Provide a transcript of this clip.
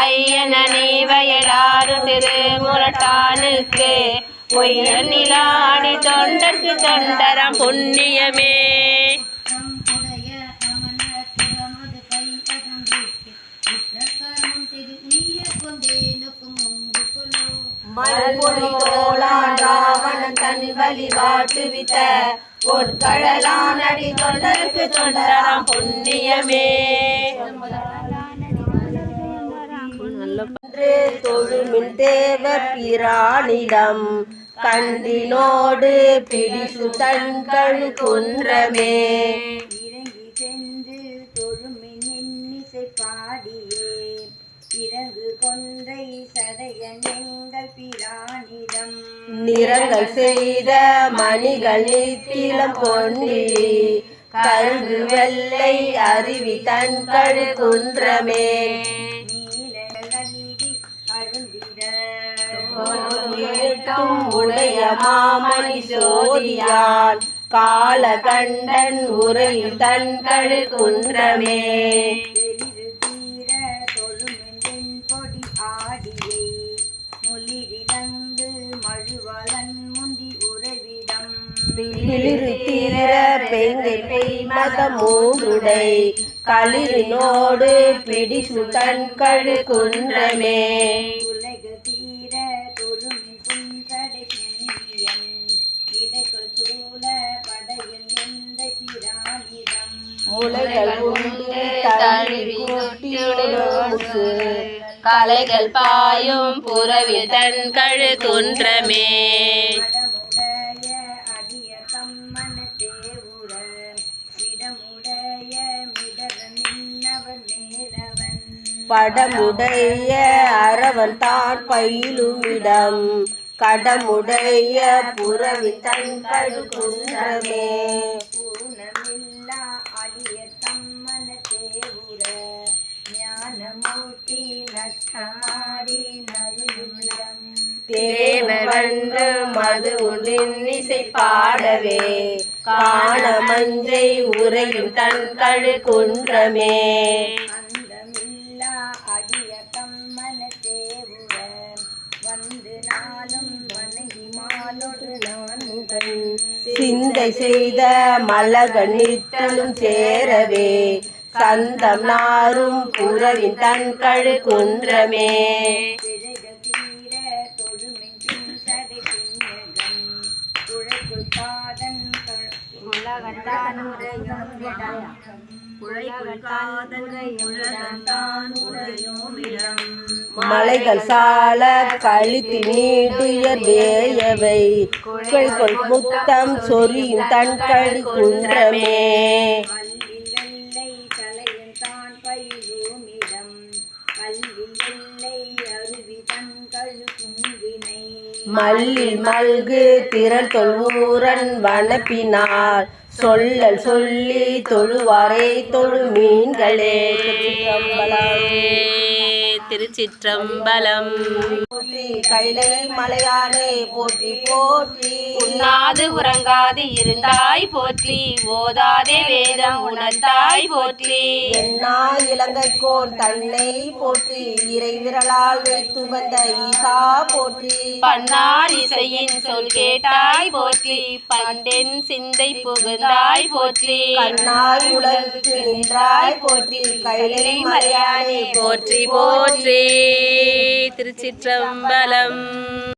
ஐயனே வயலாறு திருமுரட்டானுக்கு பொய்யனிலாடி தொண்டர்க்கு தொண்டரம் புண்ணியமே. தம் மல்பொழி தோளான் ராவணன் தன் வழிபாட்டுவித்த பொற்கடலான் அடி தொண்டர்க்கு தொண்டரம் புண்ணியமே. தொழுமின் தேவ பிரானிடம் கண்டினோடு பிடிசு தன்கள் குன்றமே. நிறங்கள் செய்த மணிகள் நித்திலம் பொன்னி கருங்கு வெள்ளை அருவி தன் தன்கள் குன்றமே. நீலகல்வி உடைய மாமணி சோதியான் காலகண்டன் உரையில் கழு குன்றமே. உறவிடம் பிளிரு தீர பெங்கை பெய் மத மூன்றுடை களிரினோடு பிடிசு தன்கள் குன்றமே உலகு தீர தொழுமின் புன்சடை புண்ணியன் இடைக்குள் சூழ படையில் எந்த பிரானிடம் முளைகள் உண்டு தழுவி கொட்டியோடு கலைகள் பாயும் புறவில் தன்கள் குன்றமே படமுடைய அரவன் தான் பயிலுமிடம் கடமுடைய புறவி தன்கள் குன்றமே. ஊனமில்லா அடிய தம்மன தேவுர ஞானமூர்த்தி நட்டமாடி நருமிடம் தேவர் வந்து மது உண்டின் இசை பாடவே. காண மஞ்சை உரையும் தன்கள் குன்றமே. சிந்தை செய்த மலர்கள் நித்தலும் சேரவே சந்தம் நாரும் புறவின் தன் கழு குன்றமே. பிழைகள் தீர தொழுமின் உலகத்தான் உரையோமிடம் மலைகள் சால கழித்து நீடுயர் வேயவை. முத்தம் சொரியும் தன்கள் குன்றமே. மல்லில் மல்கு திரள் தொழுவூரன் வனப்பினார். சொல்லல் சொல்லி தொழுவாரே தொழு மீன்களே. திருச்சிற்றம்பலம். போற்றி கைலை மலையானே போற்றி போற்றி. உண்ணாது உறங்காது இருந்தாய் போற்றி. ஓதாதே வேதம் உணர்ந்தாய் போற்றி. என்னா இலங்கைக்கோன் தன்னை போற்றி. இறை விரலால் வைத்துகந்த ஈசா போற்றி. பன்னார் இசையின் சொல் கேட்டாய் போற்றி. பண்டென் சிந்தை புகுந்தாய் போற்றி. கண்ணாய் உலகுக்கு நின்றாய் போற்றி. கைலை மலையானே போற்றி. போற்றி திருச்சிற்றம்பலம்.